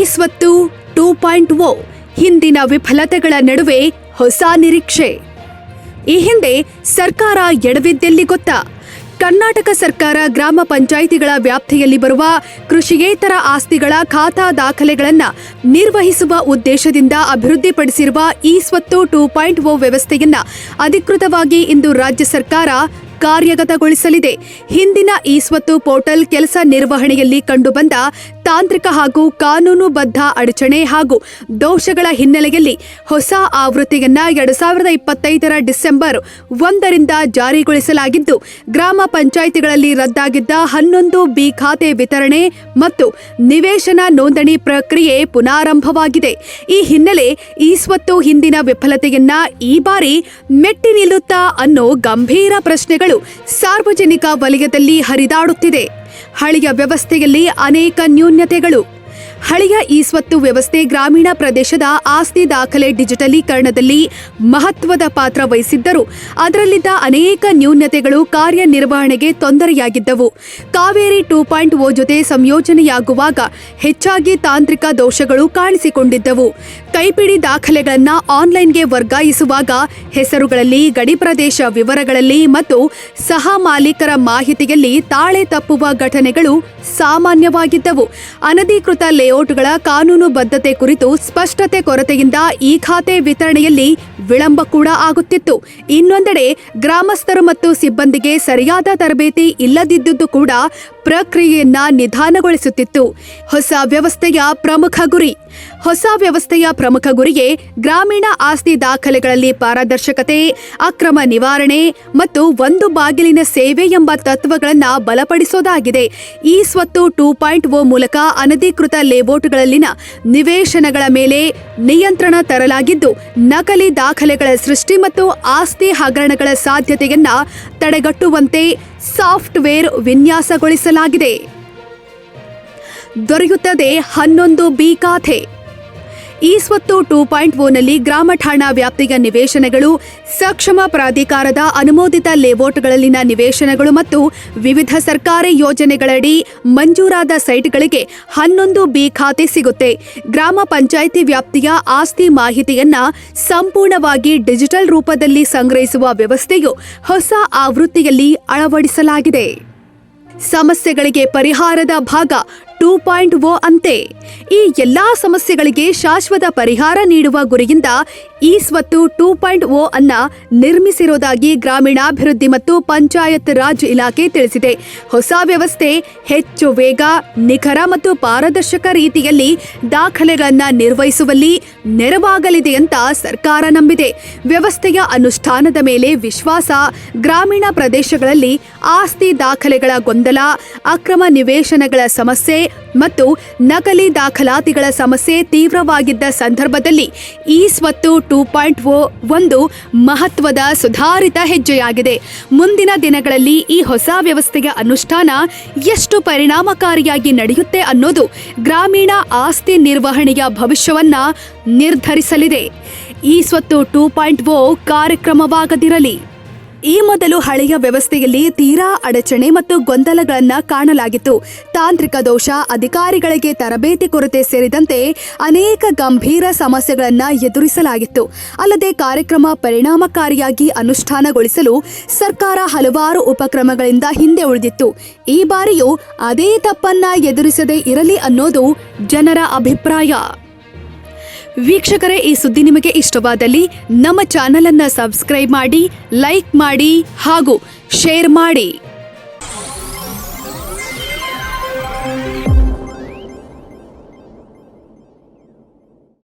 ಈ ಸ್ವತ್ತು two point ಓ ಹಿಂದಿನ ವಿಫಲತೆಗಳ ನಡುವೆ ಹೊಸ ನಿರೀಕ್ಷೆ. ಈ ಹಿಂದೆ ಸರ್ಕಾರ ಎಡವಿದ್ದೆಲ್ಲಿ ಗೊತ್ತಾ. ಕರ್ನಾಟಕ ಸರ್ಕಾರ ಗ್ರಾಮ ಪಂಚಾಯಿತಿಗಳ ವ್ಯಾಪ್ತಿಯಲ್ಲಿ ಬರುವ ಕೃಷಿಯೇತರ ಆಸ್ತಿಗಳ ಖಾತಾ ದಾಖಲೆಗಳನ್ನು ನಿರ್ವಹಿಸುವ ಉದ್ದೇಶದಿಂದ ಅಭಿವೃದ್ಧಿಪಡಿಸಿರುವ ಈ ಸ್ವತ್ತು ಟೂ ಪಾಯಿಂಟ್ ಓ ವ್ಯವಸ್ಥೆಯನ್ನು ಅಧಿಕೃತವಾಗಿ ಇಂದು ರಾಜ್ಯ ಸರ್ಕಾರ ಕಾರ್ಯಗತಗೊಳಿಸಲಿದೆ. ಹಿಂದಿನ ಈಸ್ವತ್ತು ಸ್ವತ್ತು ಪೋರ್ಟಲ್ ಕೆಲಸ ನಿರ್ವಹಣೆಯಲ್ಲಿ ಕಂಡುಬಂದ ತಾಂತ್ರಿಕ ಹಾಗೂ ಕಾನೂನುಬದ್ಧ ಅಡಚಣೆ ಹಾಗೂ ದೋಷಗಳ ಹಿನ್ನೆಲೆಯಲ್ಲಿ ಹೊಸ ಆವೃತ್ತಿಯನ್ನ ಎರಡು ಸಾವಿರದ ಇಪ್ಪತ್ತೈದರ ಡಿಸೆಂಬರ್ ಒಂದರಿಂದ ಜಾರಿಗೊಳಿಸಲಾಗಿದ್ದು, ಗ್ರಾಮ ಪಂಚಾಯಿತಿಗಳಲ್ಲಿ ರದ್ದಾಗಿದ್ದ ಹನ್ನೊಂದು ಬಿ ಖಾತೆ ವಿತರಣೆ ಮತ್ತು ನಿವೇಶನ ನೋಂದಣಿ ಪ್ರಕ್ರಿಯೆ ಪುನಾರಂಭವಾಗಿದೆ. ಈ ಹಿನ್ನೆಲೆ ಈ ಸ್ವತ್ತು ಹಿಂದಿನ ವಿಫಲತೆಯನ್ನ ಈ ಬಾರಿ ಮೆಟ್ಟಿ ನಿಲ್ಲುತ್ತಾ ಅನ್ನೋ ಗಂಭೀರ ಪ್ರಶ್ನೆಗಳು ಸಾರ್ವಜನಿಕ ವಲಯದಲ್ಲಿ ಹರಿದಾಡುತ್ತಿದೆ. ಹಳೆಯ ವ್ಯವಸ್ಥೆಯಲ್ಲಿ ಅನೇಕ ನ್ಯೂನ್ಯತೆಗಳು ಹಳೆಯ ಈ ಸ್ವತ್ತು ವ್ಯವಸ್ಥೆ ಗ್ರಾಮೀಣ ಪ್ರದೇಶದ ಆಸ್ತಿ ದಾಖಲೆ ಡಿಜಿಟಲೀಕರಣದಲ್ಲಿ ಮಹತ್ವದ ಪಾತ್ರ ವಹಿಸಿದ್ದರೂ. ಅದರಲ್ಲಿದ್ದ ಅನೇಕ ನ್ಯೂನ್ಯತೆಗಳು ಕಾರ್ಯನಿರ್ವಹಣೆಗೆ ತೊಂದರೆಯಾಗಿದ್ದವು. ಕಾವೇರಿ ಟೂ ಪಾಯಿಂಟ್ ಓ ಜೊತೆ ಸಂಯೋಜನೆಯಾಗುವಾಗ ಹೆಚ್ಚಾಗಿ ತಾಂತ್ರಿಕ ದೋಷಗಳು ಕಾಣಿಸಿಕೊಂಡಿದ್ದವು. ಕೈಪಿಡಿ ದಾಖಲೆಗಳನ್ನು ಆನ್ಲೈನ್ಗೆ ವರ್ಗಾಯಿಸುವಾಗ ಹೆಸರುಗಳಲ್ಲಿ, ಗಡಿ ಪ್ರದೇಶ ವಿವರಗಳಲ್ಲಿ ಮತ್ತು ಸಹ ಮಾಲೀಕರ ಮಾಹಿತಿಯಲ್ಲಿ ತಾಳೆ ತಪ್ಪುವ ಘಟನೆಗಳು ಸಾಮಾನ್ಯವಾಗಿದ್ದವು. ಅನಧಿಕೃತ ಲೇಔಟ್ಗಳ ಕಾನೂನು ಬದ್ಧತೆ ಕುರಿತು ಸ್ಪಷ್ಟತೆ ಕೊರತೆಯಿಂದ ಈ ಖಾತೆ ವಿತರಣೆಯಲ್ಲಿ ವಿಳಂಬ ಕೂಡ ಆಗುತ್ತಿತ್ತು. ಇನ್ನೊಂದೆಡೆ, ಗ್ರಾಮಸ್ಥರು ಮತ್ತು ಸಿಬ್ಬಂದಿಗೆ ಸರಿಯಾದ ತರಬೇತಿ ಇಲ್ಲದಿದ್ದುದು ಕೂಡ ಪ್ರಕ್ರಿಯೆಯನ್ನ ನಿಧಾನಗೊಳಿಸುತ್ತಿತ್ತು. ಹೊಸ ವ್ಯವಸ್ಥೆಯ ಪ್ರಮುಖ ಗುರಿ. ಹೊಸ ವ್ಯವಸ್ಥೆಯ ಪ್ರಮುಖ ಗುರಿಗೆ ಗ್ರಾಮೀಣ ಆಸ್ತಿ ದಾಖಲೆಗಳಲ್ಲಿ ಪಾರದರ್ಶಕತೆ, ಅಕ್ರಮ ನಿವಾರಣೆ ಮತ್ತು ಒಂದು ಬಾಗಿಲಿನ ಸೇವೆ ಎಂಬ ತತ್ವಗಳನ್ನು ಬಲಪಡಿಸೋದಾಗಿದೆ. ಈ ಸ್ವತ್ತು ಟೂ ಪಾಯಿಂಟ್ ಓ ಮೂಲಕ ಅನಧಿಕೃತ ಲೇಔಟ್ಗಳಲ್ಲಿನ ನಿವೇಶನಗಳ ಮೇಲೆ ನಿಯಂತ್ರಣ ತರಲಾಗಿದ್ದು, ನಕಲಿ ದಾಖಲೆಗಳ ಸೃಷ್ಟಿ ಮತ್ತು ಆಸ್ತಿ ಹಗರಣಗಳ ಸಾಧ್ಯತೆಯನ್ನ ತಡೆಗಟ್ಟುವಂತೆ ಸಾಫ್ಟ್ವೇರ್ ವಿನ್ಯಾಸಗೊಳಿಸಲಾಗಿದೆ. ದೊರೆಯುತ್ತದೆ ಹನ್ನೊಂದು ಬಿ ಖಾತೆ. ಈ ಸ್ವತ್ತು ಟೂ ಪಾಯಿಂಟ್ ಓನಲ್ಲಿ ಗ್ರಾಮ ಠಾಣಾ ವ್ಯಾಪ್ತಿಯ ನಿವೇಶನಗಳು, ಸಕ್ಷಮ ಪ್ರಾಧಿಕಾರದ ಅನುಮೋದಿತ ಲೇಔಟ್ಗಳಲ್ಲಿನ ನಿವೇಶನಗಳು ಮತ್ತು ವಿವಿಧ ಸರ್ಕಾರಿ ಯೋಜನೆಗಳಡಿ ಮಂಜೂರಾದ ಸೈಟ್ಗಳಿಗೆ ಹನ್ನೊಂದು ಬಿ ಖಾತೆ ಸಿಗುತ್ತೆ. ಗ್ರಾಮ ಪಂಚಾಯಿತಿ ವ್ಯಾಪ್ತಿಯ ಆಸ್ತಿ ಮಾಹಿತಿಯನ್ನ ಸಂಪೂರ್ಣವಾಗಿ ಡಿಜಿಟಲ್ ರೂಪದಲ್ಲಿ ಸಂಗ್ರಹಿಸುವ ವ್ಯವಸ್ಥೆಯು ಹೊಸ ಆವೃತ್ತಿಯಲ್ಲಿ ಅಳವಡಿಸಲಾಗಿದೆ. ಸಮಸ್ಯೆಗಳಿಗೆ ಪರಿಹಾರದ ಭಾಗ ಟೂ ಪಾಯಿಂಟ್ ಓ ಅಂತೆ. ಈ ಎಲ್ಲಾ ಸಮಸ್ಯೆಗಳಿಗೆ ಶಾಶ್ವತ ಪರಿಹಾರ ನೀಡುವ ಗುರಿಯಿಂದ ಈ ಸ್ವತ್ತು ಟೂ ಪಾಯಿಂಟ್ ಓ ಅನ್ನ ನಿರ್ಮಿಸಿರುವುದಾಗಿ ಗ್ರಾಮೀಣಾಭಿವೃದ್ಧಿ ಮತ್ತು ಪಂಚಾಯತ್ ರಾಜ್ ಇಲಾಖೆ ತಿಳಿಸಿದೆ. ಹೊಸ ವ್ಯವಸ್ಥೆ, ಹೆಚ್ಚು ವೇಗ, ನಿಖರ ಮತ್ತು ಪಾರದರ್ಶಕ ರೀತಿಯಲ್ಲಿ ದಾಖಲೆಗಳನ್ನು ನಿರ್ವಹಿಸುವಲ್ಲಿ ನೆರವಾಗಲಿದೆ ಅಂತ ಸರ್ಕಾರ ನಂಬಿದೆ. ವ್ಯವಸ್ಥೆಯ ಅನುಷ್ಠಾನದ ಮೇಲೆ ವಿಶ್ವಾಸ, ಗ್ರಾಮೀಣ ಪ್ರದೇಶಗಳಲ್ಲಿ ಆಸ್ತಿ ದಾಖಲೆಗಳ ಗೊಂದಲ, ಅಕ್ರಮ ನಿವೇಶನಗಳ ಸಮಸ್ಯೆ ಮತ್ತು ನಕಲಿ ದಾಖಲಾತಿಗಳ ಸಮಸ್ಯೆ ತೀವ್ರವಾಗಿದ್ದ ಸಂದರ್ಭದಲ್ಲಿ ಈ ಸ್ವತ್ತು ಟೂ ಪಾಯಿಂಟ್ ಓ ಒಂದು ಮಹತ್ವದ ಸುಧಾರಿತ ಹೆಜ್ಜೆಯಾಗಿದೆ. ಮುಂದಿನ ದಿನಗಳಲ್ಲಿ ಈ ಹೊಸ ವ್ಯವಸ್ಥೆಯ ಅನುಷ್ಠಾನ ಎಷ್ಟು ಪರಿಣಾಮಕಾರಿಯಾಗಿ ನಡೆಯುತ್ತೆ ಅನ್ನೋದು ಗ್ರಾಮೀಣ ಆಸ್ತಿ ನಿರ್ವಹಣೆಯ ಭವಿಷ್ಯವನ್ನ ನಿರ್ಧರಿಸಲಿದೆ. ಈ ಸ್ವತ್ತು ಟೂ ಪಾಯಿಂಟ್ ಓ ಕಾರ್ಯಕ್ರಮವಾಗದಿರಲಿ. ಈ ಮೊದಲು ಹಳೆಯ ವ್ಯವಸ್ಥೆಯಲ್ಲಿ ತೀರಾ ಅಡಚಣೆ ಮತ್ತು ಗೊಂದಲಗಳನ್ನು ಕಾಣಲಾಗಿತ್ತು. ತಾಂತ್ರಿಕ ದೋಷ, ಅಧಿಕಾರಿಗಳಿಗೆ ತರಬೇತಿ ಕೊರತೆ ಸೇರಿದಂತೆ ಅನೇಕ ಗಂಭೀರ ಸಮಸ್ಯೆಗಳನ್ನು ಎದುರಿಸಲಾಗಿತ್ತು. ಅಲ್ಲದೆ ಕಾರ್ಯಕ್ರಮ ಪರಿಣಾಮಕಾರಿಯಾಗಿ ಅನುಷ್ಠಾನಗೊಳಿಸಲು ಸರ್ಕಾರ ಹಲವಾರು ಉಪಕ್ರಮಗಳಿಂದ ಹಿಂದೆ ಉಳಿದಿತ್ತು. ಈ ಬಾರಿಯೂ ಅದೇ ತಪ್ಪನ್ನ ಎದುರಿಸದೇ ಇರಲಿ ಅನ್ನೋದು ಜನರ ಅಭಿಪ್ರಾಯ. ವೀಕ್ಷಕರೇ, ಈ ಸುದ್ದಿ ನಿಮಗೆ ಇಷ್ಟವಾದಲ್ಲಿ ನಮ್ಮ ಚಾನೆಲ್ ಅನ್ನ ಸಬ್ಸ್ಕ್ರೈಬ್ ಮಾಡಿ, ಲೈಕ್ ಮಾಡಿ ಹಾಗೂ ಶೇರ್ ಮಾಡಿ.